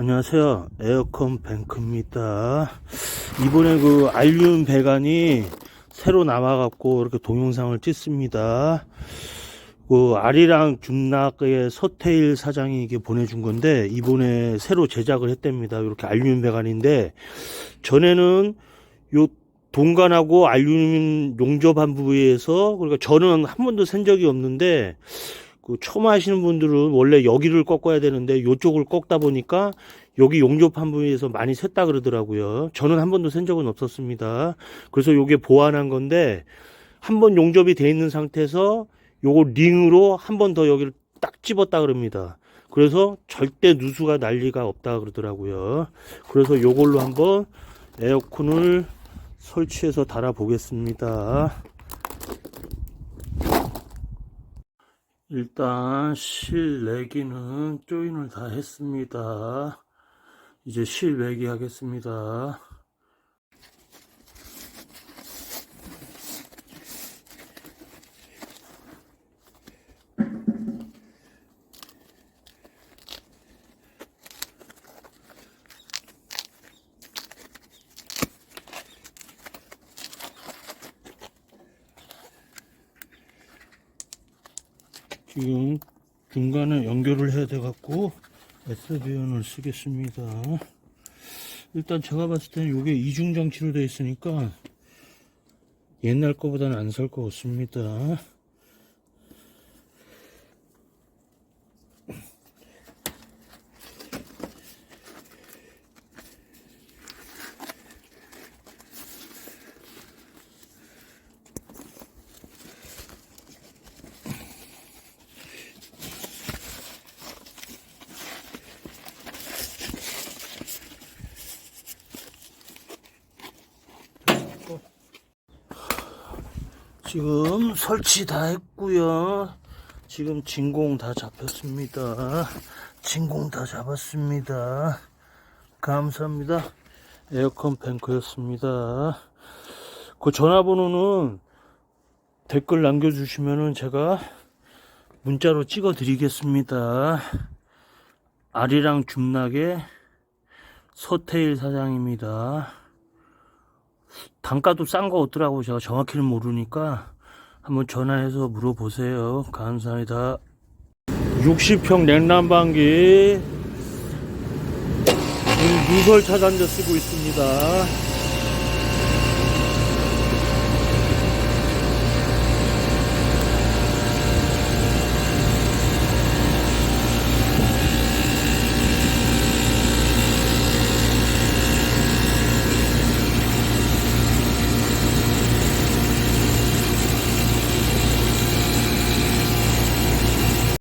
안녕하세요. 에어컨 뱅크입니다. 이번에 그 알륜 배관이 새로 나와 갖고 이렇게 동영상을 찍습니다. 그 아리랑 줌낙의 서태일 사장이 이게 보내준 건데 이번에 새로 제작을 했답니다. 이렇게 알륜 배관인데 전에는 요 동관하고 알루미늄 용접한 부위에서 그러니까 저는 한 번도 센 적이 없는데 그 처음 하시는 분들은 원래 여기를 꺾어야 되는데 요쪽을 꺾다 보니까 여기 용접한 부위에서 많이 샜다 그러더라고요. 저는 한 번도 센 적은 없었습니다. 그래서 요게 보완한 건데 한 번 용접이 돼 있는 상태에서 요거 링으로 한 번 더 여기를 딱 집었다 그럽니다. 그래서 절대 누수가 날 리가 없다 그러더라고요. 그래서 요걸로 한번 에어컨을 설치해서 달아 보겠습니다. 일단 실 내기는 조인을 다 했습니다. 이제 실 외기 하겠습니다. 지금 중간에 연결을 해야 돼 갖고 SBN을 쓰겠습니다. 일단 제가 봤을 때는 이게 이중 장치로 되어 있으니까 옛날 거보다는 안 살 것 같습니다. 지금 설치 다 했고요. 지금 진공 다 잡혔습니다. 진공 다 잡았습니다. 감사합니다. 에어컨 뱅크였습니다. 그 전화번호는 댓글 남겨주시면은 제가 문자로 찍어 드리겠습니다. 아리랑 줌낙의 서태일 사장입니다. 단가도 싼 거 없더라고 제가 정확히는 모르니까 한번 전화해서 물어보세요. 감사합니다. 60평 냉난방기 누설 차단제 쓰고 있습니다